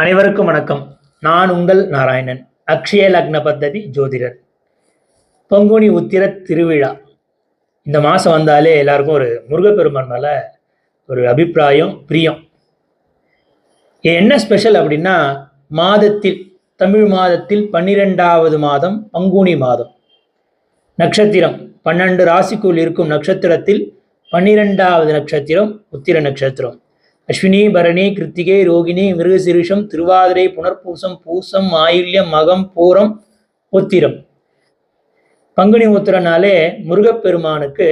அனைவருக்கும் வணக்கம். நான் உங்கள் நாராயணன். அக்ஷய லக்ன பத்ததி ஜோதிடர். பங்குனி உத்திர திருவிழா. இந்த மாதம் வந்தாலே எல்லாருக்கும் ஒரு முருகப்பெருமான் மேலே ஒரு அபிப்பிராயம் பிரியம். என்ன ஸ்பெஷல் அப்படின்னா மாதத்தில் தமிழ் மாதத்தில் பன்னிரெண்டாவது மாதம் பங்குனி மாதம். நட்சத்திரம் பன்னெண்டு ராசிக்குள் இருக்கும் நட்சத்திரத்தில் பன்னிரெண்டாவது நட்சத்திரம் உத்திர நட்சத்திரம். அஸ்வினி பரணி கிருத்திகை ரோகிணி மிருகசிருஷம் திருவாதிரை புனர்பூசம் பூசம் ஆயுள்யம் மகம் பூரம் உத்திரம். பங்குனி உத்திரனாலே முருகப்பெருமானுக்கு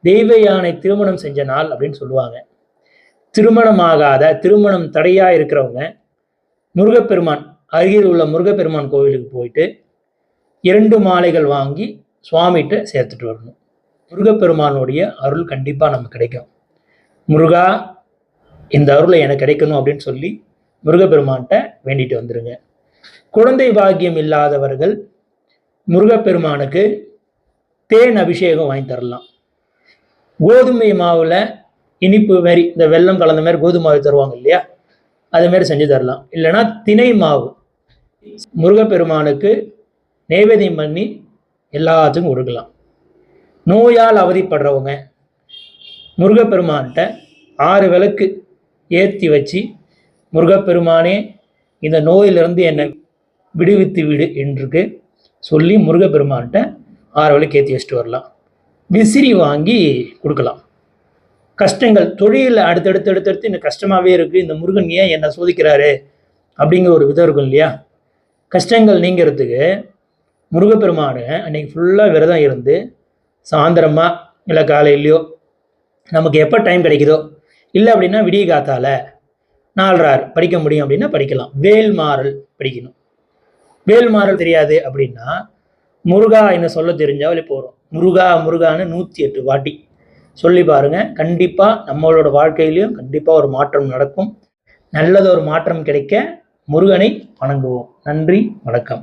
தெய்வ யானை திருமணம் செஞ்ச நாள் அப்படின்னு சொல்லுவாங்க. திருமணமாகாத திருமணம் தடையா இருக்கிறவங்க முருகப்பெருமான் அருகில் உள்ள முருகப்பெருமான் கோவிலுக்கு போயிட்டு இரண்டு மாலைகள் வாங்கி சுவாமிகிட்ட சேர்த்துட்டு வரணும். முருகப்பெருமானுடைய அருள் கண்டிப்பாக நமக்கு கிடைக்கும். முருகா இந்த அருளை எனக்கு கிடைக்கணும் அப்படின்னு சொல்லி முருகப்பெருமான்கிட்ட வேண்டிட்டு வந்துருங்க. குழந்தை பாக்கியம் இல்லாதவர்கள் முருகப்பெருமானுக்கு தேன் அபிஷேகம் வாங்கி தரலாம். கோதுமை மாவில் இனிப்பு மாதிரி இந்த வெல்லம் கலந்த மாதிரி கோதுமை மாவு தருவாங்க இல்லையா? அது செஞ்சு தரலாம். இல்லைன்னா திணை மாவு. முருகப்பெருமானுக்கு நைவேத்தியம் பண்ணி எல்லாத்துக்கும் கொடுக்கலாம். நோயால் அவதிப்படுறவங்க முருகப்பெருமான்கிட்ட ஆறு விளக்கு ஏற்றி வச்சு முருகப்பெருமானே இந்த நோயிலிருந்து என்னை விடுவித்து விடு என்று சொல்லி முருகப்பெருமான்கிட்ட ஆறு விளக்கு ஏற்றி வச்சுட்டு வரலாம். விசிறி வாங்கி கொடுக்கலாம். கஷ்டங்கள் தொழிலில் அடுத்தடுத்து அடுத்தடுத்து இன்னும் கஷ்டமாகவே இருக்குது இந்த முருகன் ஏன் என்னை சோதிக்கிறாரு அப்படிங்கிற ஒரு விதம் இருக்கும் இல்லையா? கஷ்டங்கள் நீங்கிறதுக்கு முருகப்பெருமானு அன்னைக்கு ஃபுல்லாக விரதம் இருந்து சாயந்தரமாக இல்லை காலையிலையோ நமக்கு எப்போ டைம் கிடைக்குதோ இல்லை அப்படின்னா விடிய காத்தால நாலரார் படிக்க முடியும் அப்படின்னா படிக்கலாம். வேல்மாறல் படிக்கணும். வேல்மாறல் தெரியாது அப்படின்னா முருகா என்ன சொல்ல தெரிஞ்சாவே போகிறோம் முருகா முருகான்னு நூற்றி எட்டு வாட்டி சொல்லி பாருங்க. கண்டிப்பாக நம்மளோட வாழ்க்கையிலையும் கண்டிப்பாக ஒரு மாற்றம் நடக்கும். நல்லது ஒரு மாற்றம் கிடைக்க முருகனை வணங்குவோம். நன்றி வணக்கம்.